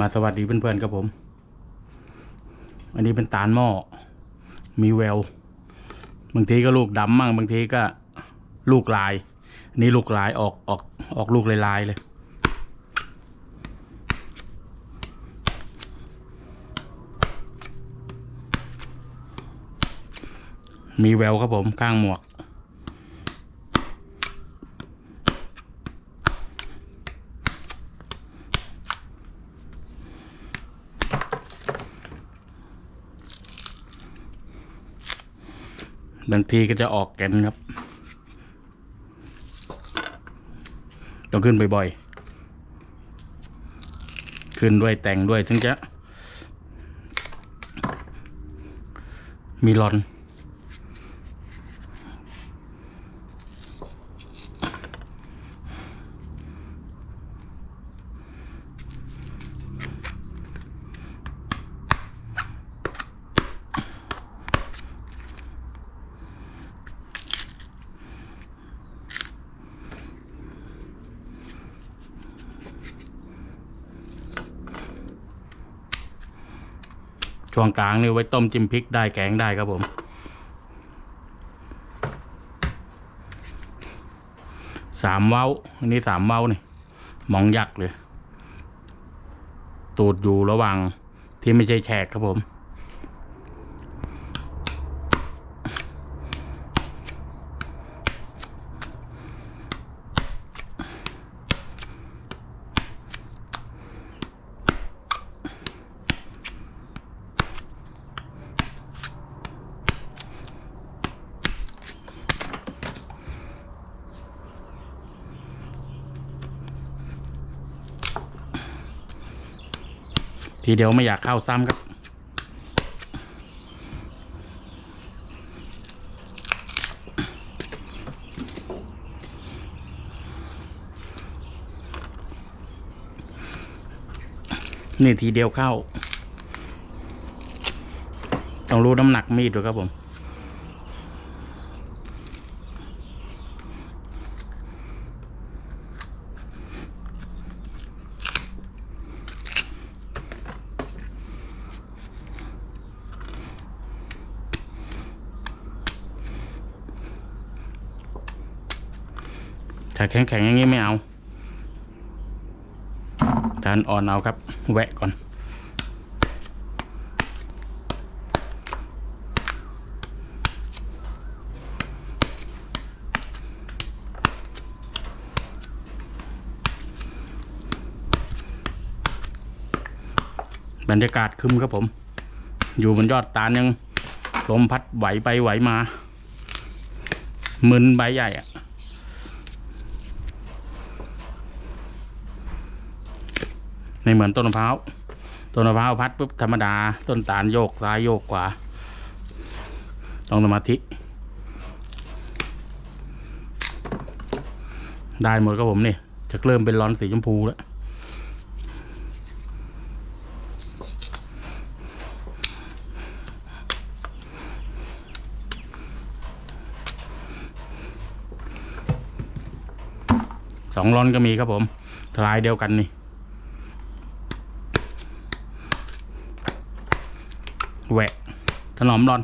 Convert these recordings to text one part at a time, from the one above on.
มาสวัสดีเพื่อนๆครับผม อันนี้เป็นตาลหม้อ มีแวว บางทีก็ลูกดำมั่งบางทีก็ลูกลายอันนี้ลูกลายออกออกออกลูกลายๆเลยมีแววครับผม ข้างหมวก บางทีก็จะออกแกนครับต้องขึ้นบ่อยๆ ขึ้นด้วยแต่งด้วยถึงจะ มีรอน ช่วงกลางนี่ไว้ต้มจิ้มพริกได้แกงได้ครับผม สามเว้าอันนี้สามเว้านี่มองยักษ์เลย ตูดอยู่ระหว่างที่ไม่ใช่แฉกครับผม ทีเดียวไม่อยากเข้าซ้ำครับนี่ทีเดียวเข้า ต้องรู้น้ำหนักมีดด้วยครับผม ถ้าแข็งๆอย่างนี้ไม่เอาทานอ่อนเอาครับแวะก่อน บรรยากาศคึมครับผม อยู่บนยอดตาลยังลมพัดไหวไปไหวมา มึนใบใหญ่อะ ไม่เหมือนต้นมะพร้าวต้นมะพร้าวพัดปุ๊บธรรมดา ต้นตาลโยกซ้ายโยกขวาต้องสมาธิ ได้หมดครับผมนี่จะเริ่มเป็นร้อนสีชมพูแล้วสองร้อนก็มีครับผมทลายเดียวกันนี่ แหวะถนอมรอน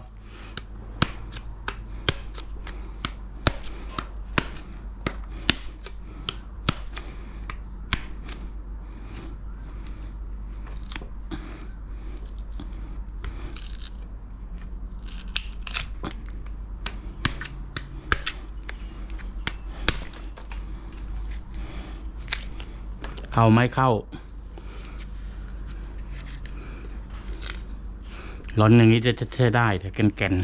เข้าไม่เข้า ร้อนอย่างนี้จะใช้ได้แต่แก่นแกน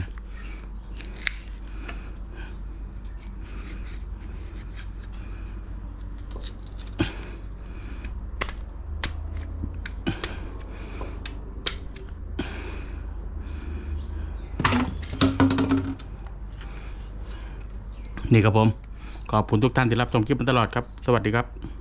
นี่ครับผม ขอบคุณทุกท่านที่รับชมคลิปมาตลอดครับ สวัสดีครับ